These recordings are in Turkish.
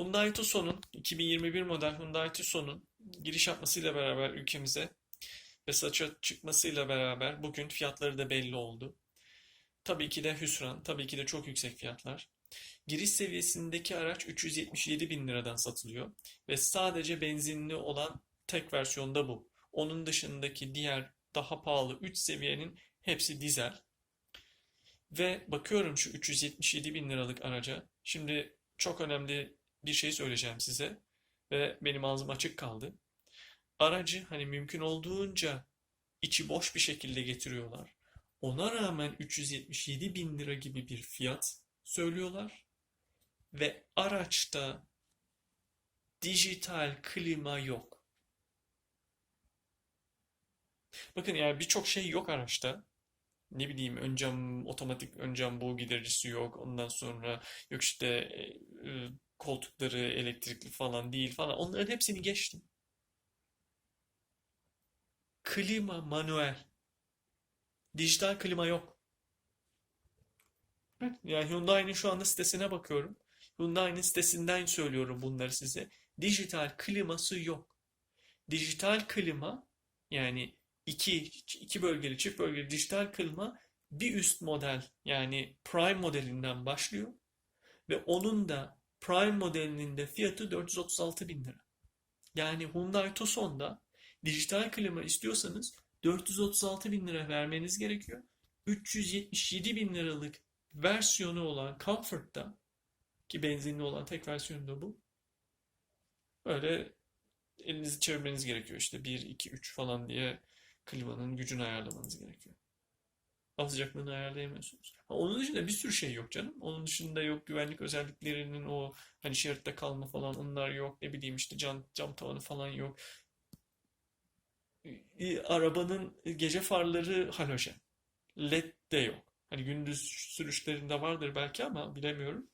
Hyundai Tucson'un 2021 model Hyundai Tucson'un giriş yapmasıyla beraber ülkemize ve satışa çıkmasıyla beraber bugün fiyatları da belli oldu. Tabii ki de hüsran, tabii ki de çok yüksek fiyatlar. Giriş seviyesindeki araç 377 bin liradan satılıyor ve sadece benzinli olan tek versiyonda bu. Onun dışındaki diğer daha pahalı 3 seviyenin hepsi dizel. Ve bakıyorum şu 377 bin liralık araca. Şimdi çok önemli bir şey söyleyeceğim size ve benim ağzım açık kaldı. Aracı hani mümkün olduğunca içi boş bir şekilde getiriyorlar. Ona rağmen 377 bin lira gibi bir fiyat söylüyorlar. Ve araçta dijital klima yok. Bakın yani birçok şey yok araçta. Ne bileyim ön cam, otomatik ön cam buğu gidericisi yok. Ondan sonra yok işte e, e, koltukları elektrikli falan değil falan. Onların hepsini geçtim. Klima manuel. Dijital klima yok. Yani Hyundai'nin şu anda sitesine bakıyorum. Hyundai'nin sitesinden söylüyorum bunları size. Dijital kliması yok. Dijital klima yani iki, iki bölgeli çift bölgeli dijital klima bir üst model yani Prime modelinden başlıyor ve onun da Prime modelinin de fiyatı 436 bin lira. Yani Hyundai Tucson'da dijital klima istiyorsanız 436 bin lira vermeniz gerekiyor. 377 bin liralık versiyonu olan Comfort'ta ki benzinli olan tek versiyonu da bu. Böyle elinizi çevirmeniz gerekiyor işte 1, 2, 3 falan diye klimanın gücünü ayarlamanız gerekiyor. Hava sıcaklığını ayarlayamıyorsunuz. Ha, onun dışında bir sürü şey yok canım. Onun dışında yok güvenlik özelliklerinin o hani şeritte kalma falan onlar yok. Ne bileyim işte cam, cam tavanı falan yok. E, Arabanın gece farları halojen. LED de yok. Hani gündüz sürüşlerinde vardır belki ama bilemiyorum.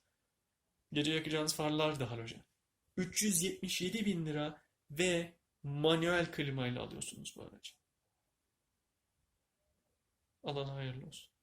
Gece yakacağınız farlar da halojen. 377 bin lira ve manuel klimayla alıyorsunuz bu aracı. Alana hayırlı olsun.